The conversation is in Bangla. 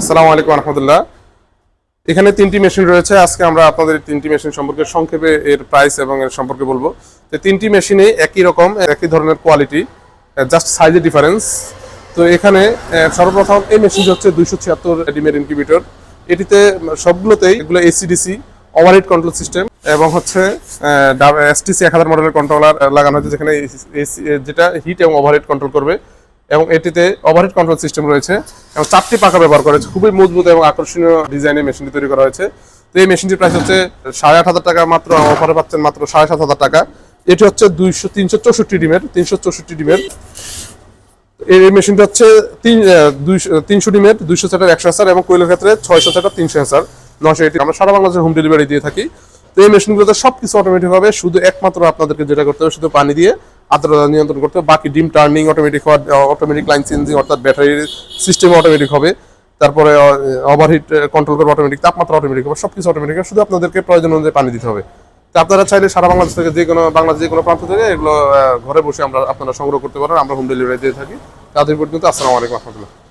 আসসালামু আলাইকুম রহমতুল্লাহ এখানে তিনটি মেশিন রয়েছে। আজকে আমরা আপনাদের তিনটি মেশিন সম্পর্কে সংক্ষেপে এর প্রাইস এবং এর সম্পর্কে বলব। তো তিনটি মেশিনে একই রকম, একই ধরনের কোয়ালিটি জাস্ট সাইজের ডিফারেন্স তো এখানে সর্বপ্রথম এই মেশিনটি হচ্ছে দুইশো ছিয়াত্তর ডিমের ইনকিউবেটর এটিতে সবগুলোতেই এগুলো এসিডিসি ওভারহিট কন্ট্রোল সিস্টেম এবং হচ্ছে এসটিসি এক হাজার মডেলের কন্ট্রোলার লাগানো হয়েছে যেখানে যেটা হিট এবং ওভারহিট কন্ট্রোল করবে। এবং এটিতে ওভারহেড কন্ট্রোল সিস্টেম রয়েছে এবং চারটি পাখা ব্যবহার করেছে খুবই মজবুত এবং আকর্ষণীয় ডিজাইনের মেশিনটি তৈরি করা হয়েছে। তো এই মেশিনটির প্রাইস হচ্ছে সাড়ে আট হাজার টাকা মাত্র অফারে পাচ্ছেন মাত্র সাড়ে সাত হাজার টাকা। এটি হচ্ছে দুইশো, তিনশো চৌষট্টি ডিমের, তিনশো চৌষট্টি ডিমের। এই মেশিনটা হচ্ছে তিন দুইশো, তিনশো ডিমের, দুইশো সেটার একশো হাজার এবং কোয়েলের ক্ষেত্রে ছয়শো সেটার তিনশো হাজার নশো এটি আমরা সারা বাংলাদেশে হোম ডেলিভারি দিয়ে থাকি। তো এই মেশিনগুলোতে সব কিছু অটোমেটিক হবে, শুধু একমাত্র আপনাদেরকে যেটা করতে হবে, শুধু পানি দিয়ে আর্দ্রতা নিয়ন্ত্রণ করতে বাকি ডিম টার্নিং অটোমেটিক হওয়ার অটোমেটিক লাইন চেঞ্জিং অর্থাৎ ব্যাটারির সিস্টেম অটোমেটিক হবে। তারপরে ওভারহিট কন্ট্রোল করবে অটোমেটিক তাপমাত্রা অটোমেটিক হবে সব কিছু অটোমেটিক হবে। শুধু আপনাদেরকে প্রয়োজন অনুযায়ী পানি দিতে হবে। তো আপনারা চাইলে সারা বাংলাদেশ থেকে যে কোনো, বাংলাদেশ যে কোনো প্রান্ত থেকে এগুলো ঘরে বসে আমরা আপনারা সংগ্রহ করতে পারেন। আমরা হোম ডেলিভারি দিয়ে থাকি। তাদের পর্যন্ত আসসালামু আলাইকুম রহমতুল্লাহ।